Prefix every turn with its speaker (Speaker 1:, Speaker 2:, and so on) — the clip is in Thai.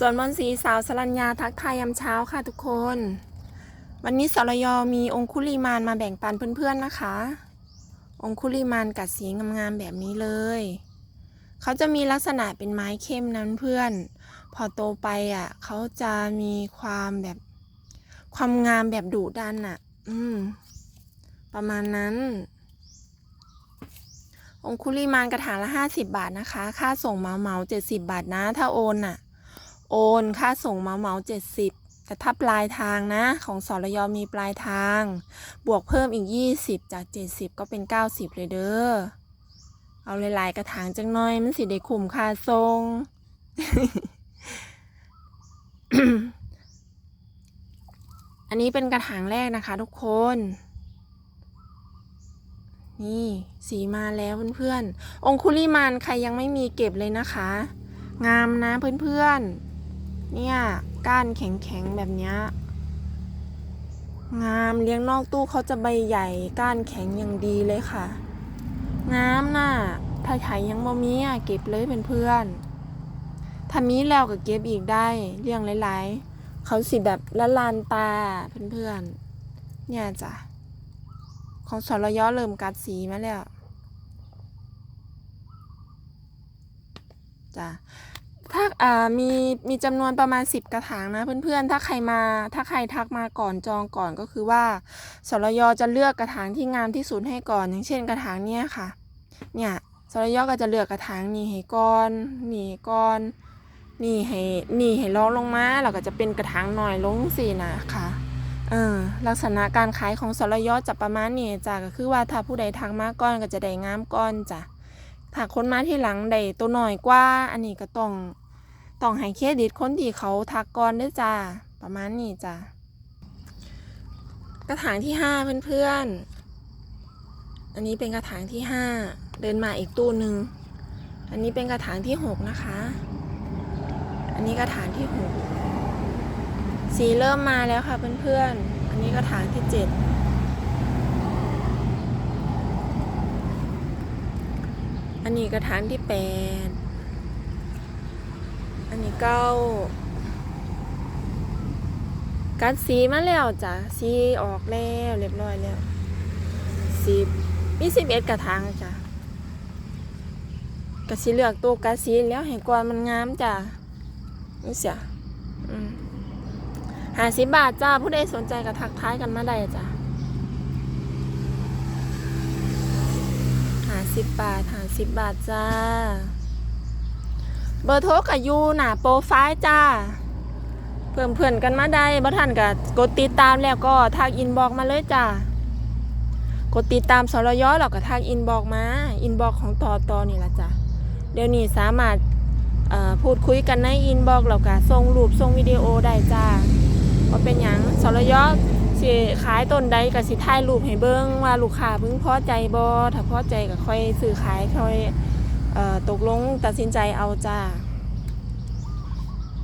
Speaker 1: ส่วนมนสีสาวสรัญญาทักทายยามเช้าค่ะทุกคน วันนี้สรยมีองคุลีมานมาแบ่งปันเพื่อนๆนะคะ องคุลีมานกัดสีงามๆแบบนี้เลย เขาจะมีลักษณะเป็นไม้เข้มนั้นเพื่อน พอโตไปอะ เขาจะมีความแบบความงามแบบดุดันอะ อืม ประมาณนั้น องคุลีมานกระถางละห้าสิบาทนะคะ ค่าส่งเมาเมาเจ็ดสิบาทนะ ถ้าโอนน่ะ โอนค่าส่งเมาเมาเจ็ดสิบแต่ถ้าปลายทางนะ ของสรยมีปลายทาง บวกเพิ่มอีกยี่สิบจากเจ็ดสิบก็เป็นเก้าสิบเลยเด้อ เอาหลายๆกระถางจังน่อย มันสิได้คุ้มค่าส่งอันนี้เป็นกระถางแรกนะคะทุกคน นี่สีมาแล้วเพื่อนๆองคุลิมานใครยังไม่มีเก็บเลยนะคะ งามนะเพื่อนๆ เนี่ยก้านแข็งๆแบบนี้งามเลี้ยงนอกตู้เขาจะใบใหญ่ก้านแข็งอย่างดีเลยค่ะ งามน่ะถ้าไถยังบ่มีอะเก็บเลยเป็นเพื่อนถ้ามีแล้วก็เก็บอีกได้เลี้ยงหลายๆ เขาสิแบบละลานตาเพื่อนๆเนี่ยจ้ะของสรยอเริ่มกัดสีมาแล้วจ้ะ ถ้าอ่ามีมีจำนวนประมาณ 10 กระถางนะเพื่อนๆ ถ้าใครมาถ้าใครทักมาก่อนจองก่อนก็คือว่าสรยจะเลือกกระถางที่งามที่สุดให้ก่อน อย่างเช่นกระถางเนี้ยค่ะ เนี่ยสรยก็จะเลือกกระถางนี่ให้ก่อนนี่ให้ก่อนนี่ให้นี่ให้ลองลงมาแล้วก็จะเป็นกระถางหน่อยลงสินะคะเออลักษณะการขายของสรยจะประมาณนี้จ้ะก็คือว่าถ้าผู้ใดทักมาก่อนก็จะได้งามก่อนจ้ะ ถ้าคนมาที่หลังได้ตัวหน่อยกว่า อันนี้ก็ต้องต้องให้เครดิตคนที่เขาทักก่อนด้วยจ้าประมาณนี้จ้ะกระถางที่ห้าเพื่อนๆ อันนี้เป็นกระถางที่ห้าเดินมาอีกตู้หนึ่ง อันนี้เป็นกระถางที่หกนะคะ อันนี้กระถางที่หกสีเริ่มมาแล้วค่ะเพื่อนๆ อันนี้กระถางที่เจ็ด อันนี้กระถางที่แปดอันนี้เก้ากัดสีมาแล้วจ้ะสีออกแล้วเรียบร้อยแล้วสิบมีสิบเอ็ดกระถางจ้ะกระสีเลือกตัวกัดสีแล้วเห็นกวนมันงามจ้ะนี่เสียหาสิบบาทจ้าผู้ใดสนใจก็ทักท้ายกันมาได้จ้ะหา สิบบาทหาสิบบาทจ้า เบอร์โทรกับยูหน้าโปรไฟล์จ้า เพื่อนเพื่อนกันมาได้บ่ท่านก็กดติดตามแล้วก็ทักอินบอกมาเลยจ้ากดติดตามสรยแล้วก็ทักอินบอกมา อินบอกของต่อต่อนี่ละจ้ะเดี๋ยวนี้สามารถพูดคุยกันในอินบอกแล้วก็ส่งรูปส่งวิดีโอได้จ้าว่าเป็นหยังสรย สิขายต้นใดก็สิถ่ายรูปให้เบิ่งว่าลูกค้าเพิ่งพอใจบ่ถ้าพอใจก็ค่อยซื้อขายค่อยออตกลงตัดสินใจเอาจ้า